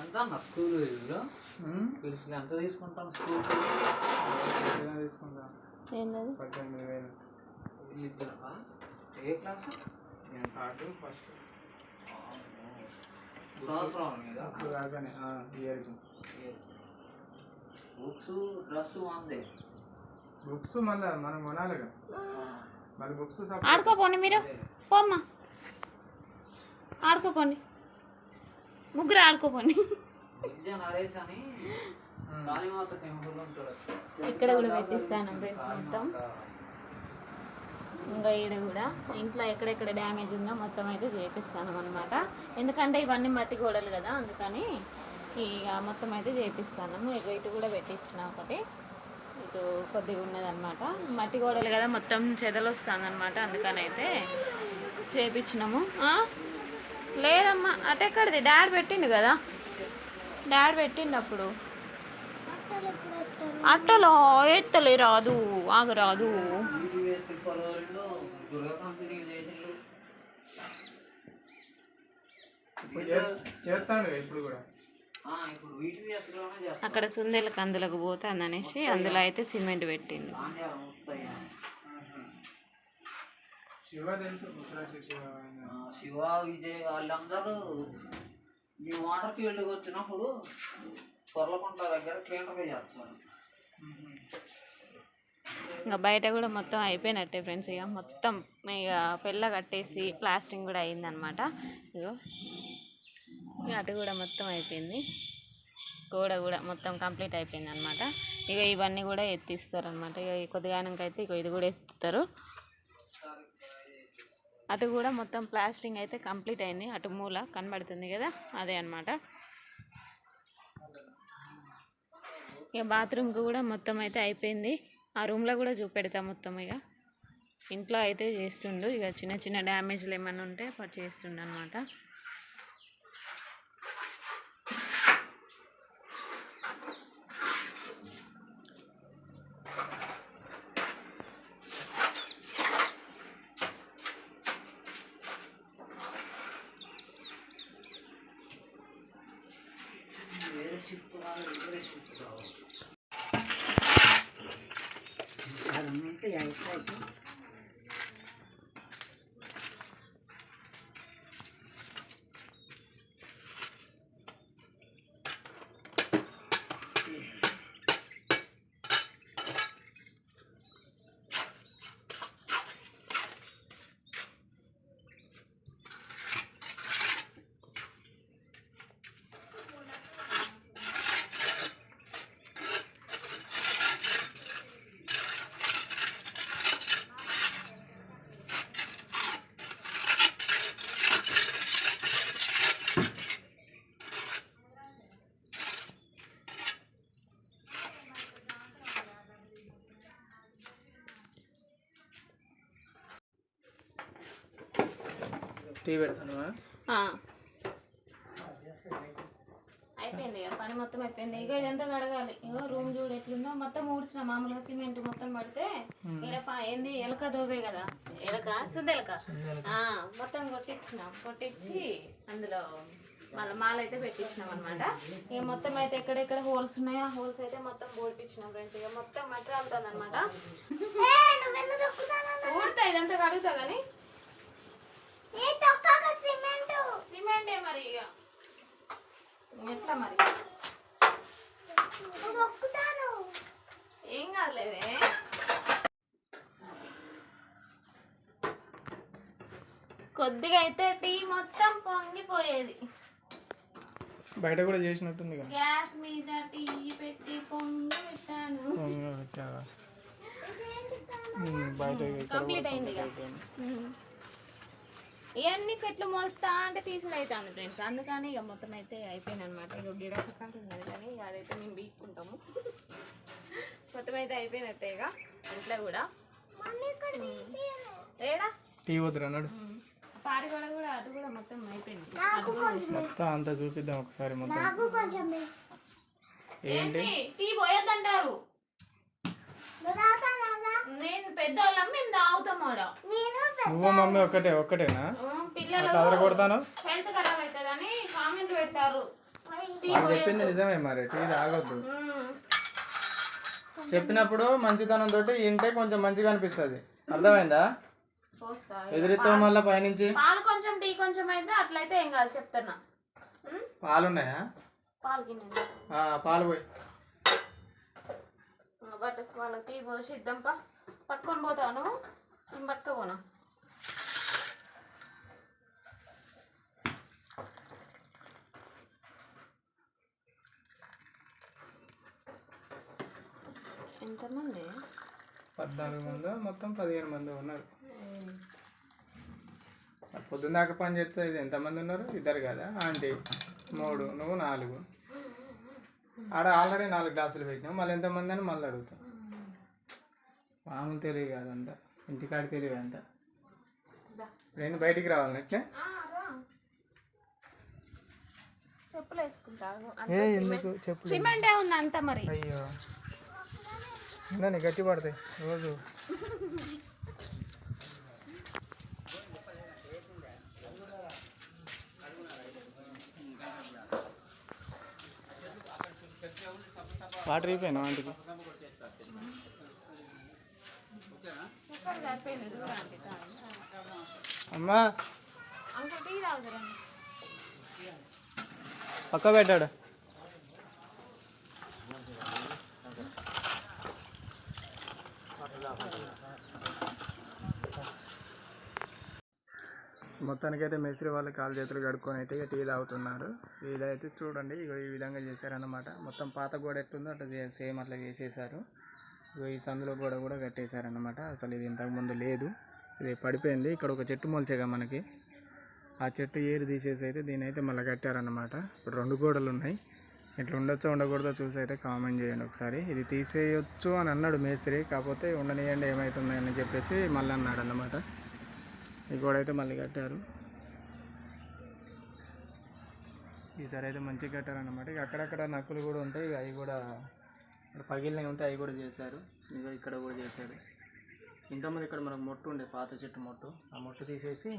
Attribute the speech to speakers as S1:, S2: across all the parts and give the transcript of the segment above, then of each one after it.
S1: School ఫీజులో
S2: ఉమ్,
S1: ఫీజులు ఎంత తీసుకుంటాను స్కూల్
S2: ఏదైనా తీసుకుంటా.
S3: ఏంటది?
S2: పద్దెనిమిది వేలు.
S1: వీళ్ళిద్దరు ఏ క్లాస్?
S2: నేను థర్డ్ ఫస్ట్.
S1: సంవత్సరం కదా
S2: ఇయర్కి.
S1: బుక్స్ డ్రెస్ అందే
S2: బుక్స్ మళ్ళీ మనం కొనాలిగా మళ్ళీ బుక్స్
S3: ఆడుకోపోండి మీరు. పోమ్మా. ఆడుకోపోండి ముగ్గురు ఆడుకోపోండి.
S1: ఉంటాడు
S3: ఇక్కడ కూడా పెట్టిస్తాను ఫ్రెండ్స్ మొత్తం. ఇంకా ఈడ కూడా ఇంట్లో ఎక్కడెక్కడ డ్యామేజ్ ఉందో మొత్తం అయితే చేపిస్తాను అనమాట ఎందుకంటే ఇవన్నీ మట్టి గోడలు కదా అందుకని ఇక మొత్తం అయితే చేపిస్తాను. ఇక ఇటు కూడా పెట్టించిన ఒకటి. ఇటు కొద్దిగా ఉన్నదన్నమాట. మట్టి గోడలు కదా మొత్తం చెదలు వస్తుంది అనమాట అందుకని అయితే చేపించినాము? లేదమ్మా అటెక్కడిది డాడీ పెట్టిండు కదా? డాడీ పెట్టిండు అప్పుడు. అట్టలో ఎత్తలే రాదు ఆగరాదు
S1: ఈటీవీఎస్ పిప్పలవారిలో దుర్గా కంపెనీ చేసిండు
S2: ఇప్పుడు చే- చేస్తాను ఇప్పుడు కూడా.
S1: ఆ, ఇప్పుడు వీటీవీఎస్లోనే చేస్తాను
S3: అక్కడ సుందెలకు అందులోకి పోతుంది అనేసి అందులో అయితే సిమెంట్ పెట్టిండు.
S2: శివ తెలుసు
S1: విజయ్ వాళ్ళందరూ ఈ వాటర్ ఫీల్డ్కి వచ్చినప్పుడు కొర్లకుంట దగ్గర క్లీనర్గా చేస్తారు.
S3: ఇంకా బయట కూడా మొత్తం అయిపోయినట్టే ఫ్రెండ్స్ ఇక మొత్తం ఇక పెళ్ళ కట్టేసి ప్లాస్టింగ్ కూడా అయిందనమాట ఇగో ఇక అటు కూడా మొత్తం అయిపోయింది. గోడ కూడా మొత్తం కంప్లీట్ అయిపోయింది అనమాట ఇక ఇవన్నీ కూడా ఎత్తిస్తారు అనమాట ఇక కొద్దిగా అయితే ఇక ఇది కూడా ఎత్తుతారు. అటు కూడా మొత్తం ప్లాస్టింగ్ అయితే కంప్లీట్ అయింది. అటు మూల కనబడుతుంది కదా అదే అనమాట ఇక బాత్రూమ్కి కూడా మొత్తం అయితే అయిపోయింది. ఆ రూమ్లో కూడా చూపెడతా మొత్తం ఇక. ఇంట్లో అయితే చేస్తుండు. ఇక చిన్న చిన్న డ్యామేజ్లు ఏమైనా ఉంటే చేస్తుండ అనమాట
S1: వేరే షిఫ్ట్
S2: టీ పెడతాను
S3: ఆ. అయిపోయింది ఇక పని మొత్తం అయిపోయింది. ఇక ఇదంతా కడగాలి. ఇగో రూమ్ చూడు ఎట్లుందో. మొత్తం ఊడ్చిన. మామూలుగా సిమెంట్ మొత్తం పడితే ప- ఏంది? ఎలక దోవే కదా. ఎలక? సుద్దెలక ఆ, మొత్తం కొట్టించిన. కొట్టించి అందులో మళ్ళీ మాల అయితే పెట్టించినాం అనమాట ఇక మొత్తం అయితే ఎక్కడెక్కడ హోల్స్ ఉన్నాయో ఆ హోల్స్ అయితే మొత్తం పోడిపించినాం ఫ్రెండ్స్. ఇక మొత్తం మట్టి రాలుతుంది అనమాట ఊడతా ఇదంతా కడుగుతా కానీ సిమెంటే మరి ఇక ఎట్లా మరి ఏం కాదులేవే కొద్దిగా అయితే టీ మొత్తం పొంగిపోయేది.
S2: బయట కూడా చేసినట్టుంది కదా.
S3: గ్యాస్ మీద టీ పెట్టి పొంగి పెట్టాను
S2: బయట
S3: కంప్లీట్ అయింది. ఇవన్నీ చెట్లు మోస్తా అంటే అవుతుంది ఫ్రెండ్స్. అందుకని ఇక మొత్తం అయితే అయిపోయింది అనమాట ఇక గిడసకాంట ఉన్నది కానీ ఇక అదైతే మేము బీక్కుంటాము. మొత్తం అయితే అయిపోయినట్టే ఇక. ఇంట్లో కూడా. ఏడా?
S2: టీ వద్దురు అన్నాడు.
S3: పారిగోడ కూడా అటు కూడా మొత్తం అయిపోయింది.
S2: అంతా చూపిద్దాం ఒకసారి మొత్తం. ఏంటి?
S3: ఏంటి? టీ పోయొద్దంటారు. నేను పెద్దోళ్ళం మేము తాగుతాం ఆడ.
S2: నువ్వు మమ్మీ ఒక్కటే ఒక్కటేనా?
S3: ఉమ్, పిల్లలు
S2: అదర కొడతాను.
S3: హెల్త్ ఖరాబ్ అవుతుందని కామెంట్ పెడతారు.
S2: చెప్పింది నిజమే మరి టీ తాగొద్దు. చెప్పినప్పుడు మంచితనం తోటి ఇంటే కొంచెం మంచిగా అనిపిస్తుంది. అర్థమైందా? ఎదురుతో మళ్ళీ పైనుంచి?
S3: పాలు కొంచెం టీ కొంచెం అయితే అట్లయితే ఏం కాదు చెప్తున్నా. మ్మ్?
S2: పాలు ఉన్నాయా
S3: పాలు గిన్నె
S2: ఆ, పాలు పోయి.
S3: బట్ వాళ్ళకి టీ పోసి ఇద్దాంపా పట్టుకొని పోతాను నేను పట్టుకోపోనా? ఎంతమంది?
S2: పద్నాలుగు మంది మొత్తం పదిహేను మంది ఉన్నారు. పొద్దున్న దాకా పని చేస్తే ఇది ఎంతమంది ఉన్నారు? ఇద్దరు కదా. ఆంటీ మూడు నువ్వు నాలుగు. ఆడ ఆల్రెడీ నాలుగు గ్లాసులు పెట్టినావు. మళ్ళీ ఎంతమంది అని మళ్ళీ అడుగుతాం. మామూలు తెలివి కాదంతా ఇంటికాడ తెలివి అంత. నేను బయటికి రావాలి చెప్పు
S3: సిమెంటే ఉంది అంత మరి.
S2: అయ్యో. గట్టి పడతాయి. రోజు. వాటర్ అయిపోయినా
S3: ఆంటీకి
S2: అమ్మా. పక్క పెట్టాడు. తాగుతారండి మొత్తానికైతే మేస్త్రి వాళ్ళు కాలు చేతులు కడుక్కొని అయితే ఇక టీ తాగుతున్నారు. ఇదైతే చూడండి ఇగో ఈ విధంగా చేశారనమాట మొత్తం పాత గోడ ఎట్టుందో అట్లా సేమ్ అట్లా చేసేసారు. ఇగో ఈ సందులో గోడ కూడా కట్టేశారనమాట అసలు ఇది ఇంతకుముందు లేదు. ఇది పడిపోయింది. ఇక్కడ ఒక చెట్టు మొలిచేగా మనకి. ఆ చెట్టు ఏరు తీసేసి అయితే దీని అయితే మళ్ళీ కట్టారన్నమాట. ఇప్పుడు రెండు గోడలు ఉన్నాయి. ఇట్లా ఉండొచ్చో ఉండకూడదో చూసి అయితే కామెంట్ చేయండి ఒకసారి. ఇది తీసేయొచ్చు అని అన్నాడు మేస్త్రి. కాకపోతే ఉండనియండి ఏమవుతుంది అని చెప్పేసి మళ్ళీ అన్నాడు అన్నమాట ఈ గోడ అయితే మళ్ళీ కట్టారు. ఈసారి అయితే మంచిగా కట్టారన్నమాట. ఇక అక్కడక్కడ నక్కులు కూడా ఉంటాయి. ఇక అవి కూడా పగిలినవి ఉంటే అవి కూడా చేశారు. ఇంకా ఇక్కడ కూడా చేశారు. ఇంతమంది ఇక్కడ మనకు మొట్టు ఉండే పాత చెట్టు మొట్టు. ఆ మొట్టు తీసేసి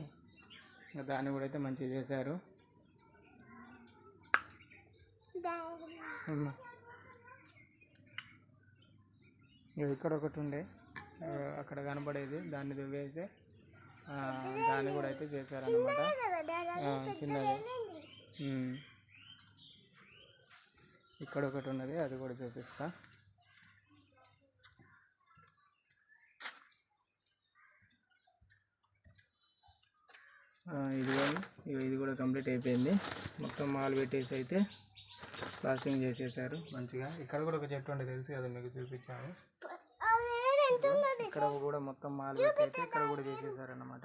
S2: ఇంకా దాన్ని కూడా అయితే మంచిగా చేశారు. ఇక ఇక్కడ ఒకటి ఉండే. అక్కడ కనబడేది దాన్ని దువ్వేస్తే దాన్ని కూడా అయితే చేశారనమాట చిన్నది. ఇక్కడ ఒకటి ఉన్నది అది కూడా చూపిస్తా. ఇది ఇగో ఇది కూడా కంప్లీట్ అయిపోయింది. మొత్తం మాల్ పెట్టేసి అయితే ప్లాస్టింగ్ చేసేసారు మంచిగా. ఇక్కడ కూడా ఒక చెట్టు ఉండే తెలుసు కదా మీకు చూపించాను. ఇక్కడ కూడా మొత్తం మాల్ పెట్టి అయితే ఇక్కడ కూడా చేసేసారు అన్నమాట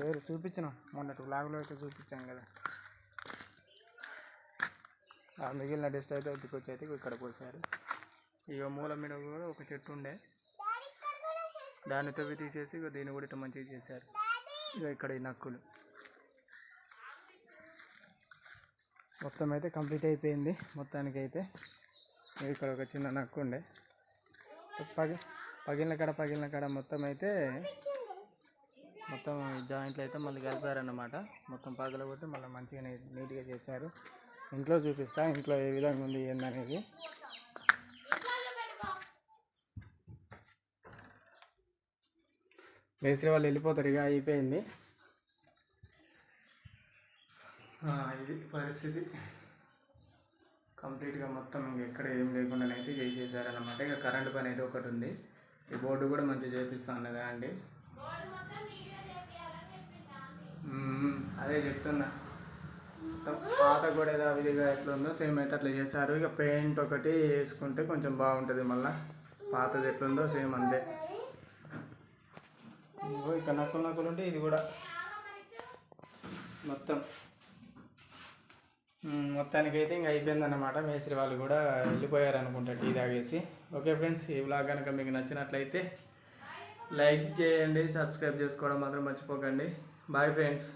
S2: వేరు చూపించినాం. మొన్నటి బ్లాగ్లో అయితే చూపించాం కదా. ఆ మిగిలిన డస్ట్ అయితే ఉతికొచ్చి అయితే ఇక్కడ పోసారు ఇక మూల మీద కూడా ఒక చెట్టు ఉండే. దాన్ని తవ్వి తీసేసి ఇక దీన్ని కూడా ఇట్లా మంచిగా చేశారు. ఇక ఇక్కడ ఈ నక్కులు. మొత్తం అయితే కంప్లీట్ అయిపోయింది. మొత్తానికి అయితే ఇక్కడ ఒక చిన్న నక్కు ఉండే పగి పగిలిన కాడ పగిలిన కాడ మొత్తం అయితే మొత్తం జాయింట్లు అయితే మళ్ళీ కలిపారన్నమాట. మొత్తం పగలగొట్టి మళ్ళీ మంచిగా నీట్గా చేశారు. ఇంట్లో చూపిస్తా ఇంట్లో ఏ విధంగా ఉంది ఏందనేది. మేస్త్రి వాళ్ళు వెళ్ళిపోతారు ఇక అయిపోయింది. ఇది పరిస్థితి. కంప్లీట్గా మొత్తం ఇంక ఎక్కడ ఏం లేకుండా అయితే చేసేసారనమాట ఇక కరెంట్ పని అయితే ఒకటి ఉంది. ఈ బోర్డు కూడా మంచిగా చేపిస్తా అన్నదా అండి అదే చెప్తున్నా. మొత్తం పాత కూడా ఏదో విధిగా ఎట్లా ఉందో సేమ్ అయితే అట్లా చేశారు. ఇక పెయింట్ ఒకటి వేసుకుంటే కొంచెం బాగుంటుంది మళ్ళీ. పాతది ఎట్లుందో సేమ్ అంతే. ఇక నక్కలు నక్కులు నక్కులు ఉంటే ఇది కూడా మొత్తం మొత్తానికైతే ఇంకా అయిపోయిందన్నమాట. మేస్త్రి వాళ్ళు కూడా వెళ్ళిపోయారు అనుకుంటా టీ తాగేసి. ఓకే ఫ్రెండ్స్ ఈ బ్లాగ్ కనుక మీకు నచ్చినట్లయితే లైక్ చేయండి సబ్స్క్రైబ్ చేసుకోవడం మాత్రం మర్చిపోకండి. Bye friends